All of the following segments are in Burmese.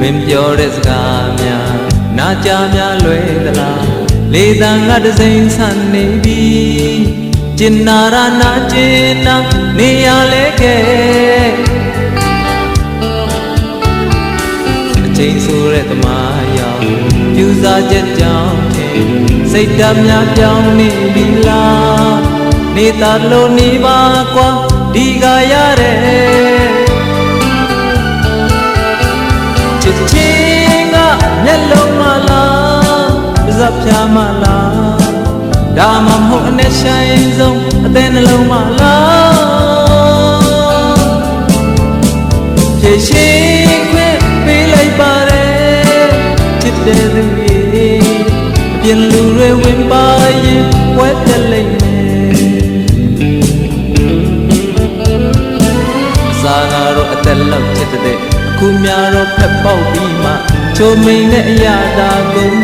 ပြောတဲ့စကားများနာကြများလွယ်သလားလေတံငါတစိမ့်ဆန်နေပြီကျင်နာရနာကျင်နာနေရလဲခဲ့အချိန်ဆိုတဲ့သမားရောက်ပြူစားချက်ကြောင့်ထင်စိတ်ဓာတ်များပြောင်းနေပြီလားနေသားလို့နေပါကွာဒီကရတဲ့ ဒါမှမဟုတ်အနဲ့ဆိုင်ဆုံးအသေးနှလုံးမလားဖြည့်ရှင်းခွင့်ပေးလိုက်ပါတယ်ချစ်တဲ့သူရဲ့အပြင်လူတွေဝင်ပါရင်ဝဲပြက်လိုက်မယ်စာနာတော့အသက်လောက်ချစ်တဲ့အခုများတော့ဖက်ပေါက်ပြီးမှချိုမိန်နဲ့အရာသာကုန်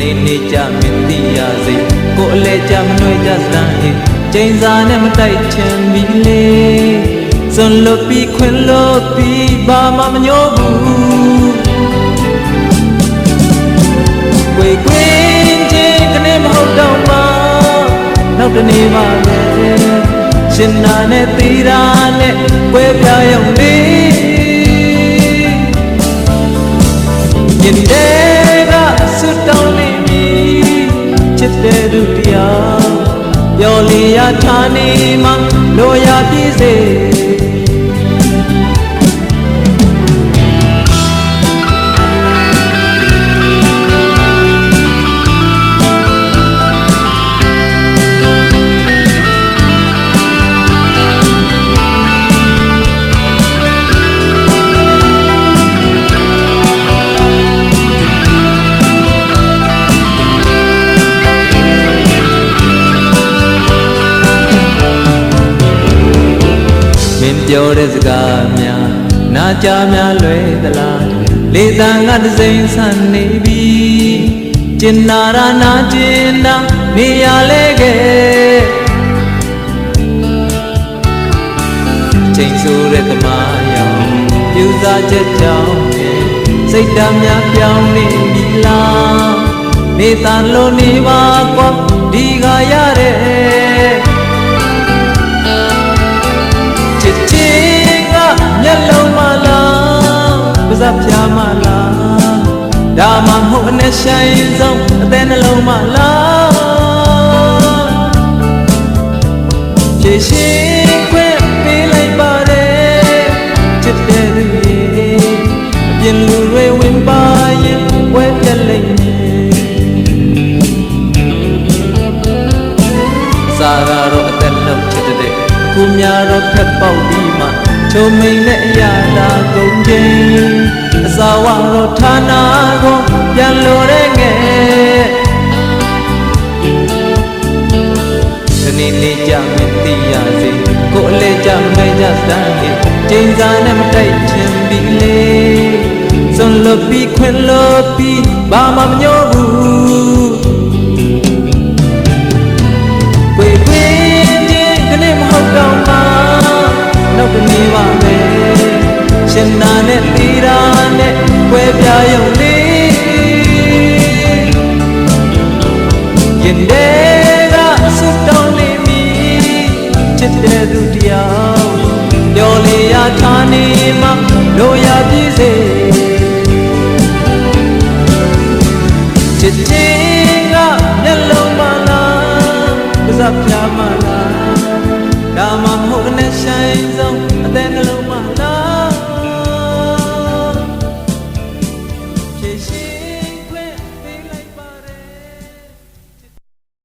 နေ့နေ့ကြမင်းသိရစေကိုအလဲကြမနှွေးကြစမ်းဟိချိန်စာနဲ့မတိုက်ချင်ပြီလေစွန်လွတ်ပြီးခွင်လွတ်ပြီးဘာမှမညို့ဘူးကွေကွင်းချင်းကနေမဟုတ်တော့မှနောက်တနေ့မှပဲရှင်နာနဲ့သီရာနဲ့ကွဲပြားရုံလေးညနေက တဲ့သူတရားပျော်လီရထားနေမှ ပြောတဲ့စကားများနာကြများလွယ်သလားလေတံကတစိမ့်ဆန်နေပြီကျင်နာရနာကျင်နာနေရလဲခဲ့ချိန်ဆိုတဲ့သမားရောင်ပြူစားချက်ကြောင့်စိတ်ဓာတ်များပြောင်းနေပြီလားနေတန်လို့နေပါကွာဒီကရတဲ့ စပ်ဖြာမလားဒါမှမဟုတ်အနဲ့ဆိုင်ဆုံးအသေးနှလုံးမလားဖြည့်ရှင်းခွင့်ပေးလိုက်ပါတယ်ချစ်တဲ့သူရဲ့အပြင်လူတွေဝင်ပါရင်ဝဲပြက်လိုက်မယ်စာကတော့အသက်လုံးချစ်တဲ့အခုများတော့ဖက်ပေါက်ပြီးမှချုံမိန်နဲ့အရာသာကုန်ခြင်းအ စာဝတော့ဌာနာကိုပြန်လို့တဲ့ငယ်ဒီနေ့လေးကြမသိရစေကိုအလေးကြမဲကြစမ်းဟိကျင်းစာနဲ့မတိုက်ချင်ပြီလေစွန်လွတ်ပြီးခွင်လွတ်ပြီးဘာမှမညို့ဘူး ကွဲပြားရုံလေးရင်တွေကဆွတောင်းနေပြီချစ်တဲ့သူတယောက်ပြောလေရထားနေမှလိုရပြည့်စေချစ်ချင်းကမျက်လုံးမလားပါးစပ်ဖြာမလားဒါမှမဟုတ်နဲ့ဆိုင်ဆုံးအသေးနှ